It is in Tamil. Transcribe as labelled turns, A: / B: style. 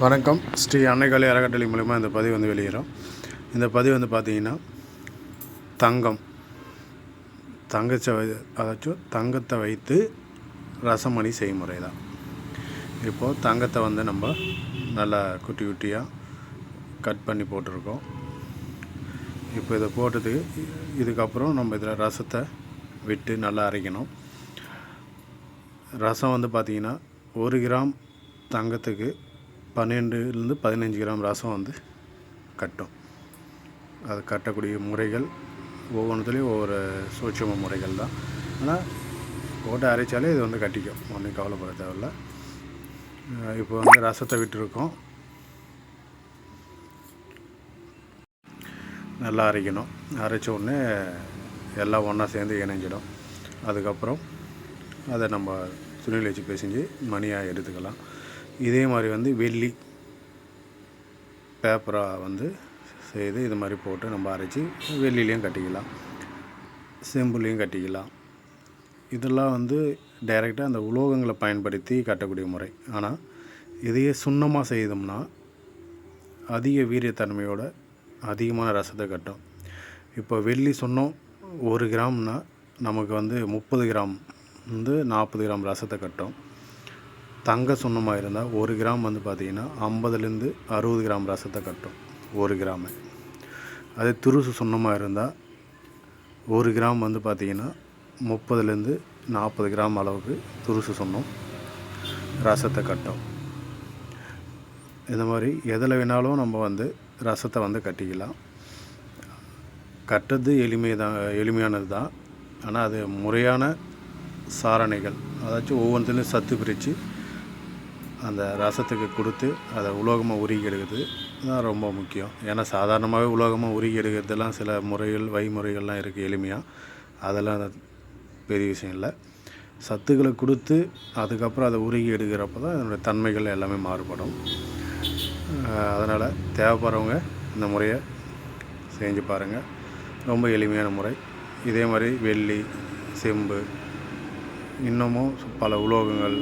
A: வணக்கம். ஸ்ரீ அன்னைக்காளி அறக்கட்டளை மூலிமா இந்த பதிவு வந்து வெளியிடும் இந்த பதிவு வந்து பார்த்தீங்கன்னா தங்கம். தங்கச்சை வை அதாச்சும் தங்கத்தை வைத்து ரசமணி செய்முறை தான் இப்போது தங்கத்தை வந்து நம்ம நல்லா குட்டி குட்டியாக கட் பண்ணி போட்டிருக்கோம். இப்போ இதை போட்டதுக்கு இதுக்கப்புறம் நம்ம இதில் ரசத்தை விட்டு நல்லா அரைக்கணும். ரசம் வந்து பார்த்திங்கன்னா ஒரு கிராம் தங்கத்துக்கு பன்னெண்டுலேருந்து பதினஞ்சு கிராம் ரசம் வந்து கட்டும். அது கட்டக்கூடிய முறைகள் ஒவ்வொன்றுத்துலேயும் ஒவ்வொரு சூட்சம முறைகள் தான். ஆனால் போட்டு அரைச்சாலே இது வந்து கட்டிக்கும். ஒன்றும் கவலைப்பட தேவையில்ல. இப்போ வந்து ரசத்தை விட்டுருக்கோம். நல்லா அரைக்கணும். அரைச்ச உடனே எல்லாம் ஒன்றா சேர்ந்து இணைஞ்சிடும். அதுக்கப்புறம் அதை நம்ம துணியில் வச்சு பிசைஞ்சு மணியாக எடுத்துக்கலாம். இதே மாதிரி வந்து வெள்ளி பேப்பராக வந்து செய்து இது மாதிரி போட்டு நம்ம அரைச்சி வெள்ளிலையும் கட்டிக்கலாம் செம்புலையும் கட்டிக்கலாம். இதெல்லாம் வந்து டைரெக்டாக அந்த உலோகங்களை பயன்படுத்தி கட்டக்கூடிய முறை. ஆனால் இதையே சுண்ணமாக செய்தோம்னா அதிக வீரியத்தன்மையோட அதிகமான ரசத்தை கட்டும். இப்போ வெள்ளி சொன்னோம் ஒரு கிராம்னா நமக்கு வந்து முப்பது கிராம் வந்து நாற்பது கிராம் ரசத்தை கட்டும். தங்க சுண்ணமாக இருந்தால் ஒரு கிராம் வந்து பார்த்திங்கன்னா ஐம்பதுலேருந்து அறுபது கிராம் ரசத்தை கட்டும். ஒரு கிராமு. அதே துருசு சுண்ணமாக இருந்தால் ஒரு கிராம் வந்து பார்த்திங்கன்னா முப்பதுலேருந்து நாற்பது கிராம் அளவுக்கு துருசு சுண்ணம் ரசத்தை கட்டும். இந்த மாதிரி எதில் வேணாலும் நம்ம வந்து ரசத்தை வந்து கட்டிக்கலாம். கட்டுறது எளிமை தான் எளிமையானது தான். ஆனால் அது முறையான சாரணைகள். அதாச்சும் ஒவ்வொன்றுலேயும் சத்து பிரித்து அந்த ரசத்துக்கு கொடுத்து அதை உலோகமாக உருகி எடுக்கிறது தான் ரொம்ப முக்கியம். ஏன்னா சாதாரணமாகவே உலோகமாக உருகி எடுக்கிறதுலாம் சில முறைகள் வழிமுறைகள்லாம் இருக்குது எளிமையாக அதெல்லாம் பெரிய விஷயம் இல்லை. சத்துக்களை கொடுத்து அதுக்கப்புறம் அதை உருகி எடுக்கிறப்ப தான் அதனுடைய தன்மைகள் எல்லாமே மாறுபடும். அதனால் தேவைப்படுறவங்க இந்த முறையை செஞ்சு பாருங்கள் ரொம்ப எளிமையான முறை. இதே மாதிரி வெள்ளி செம்பு இன்னமும் பல உலோகங்கள்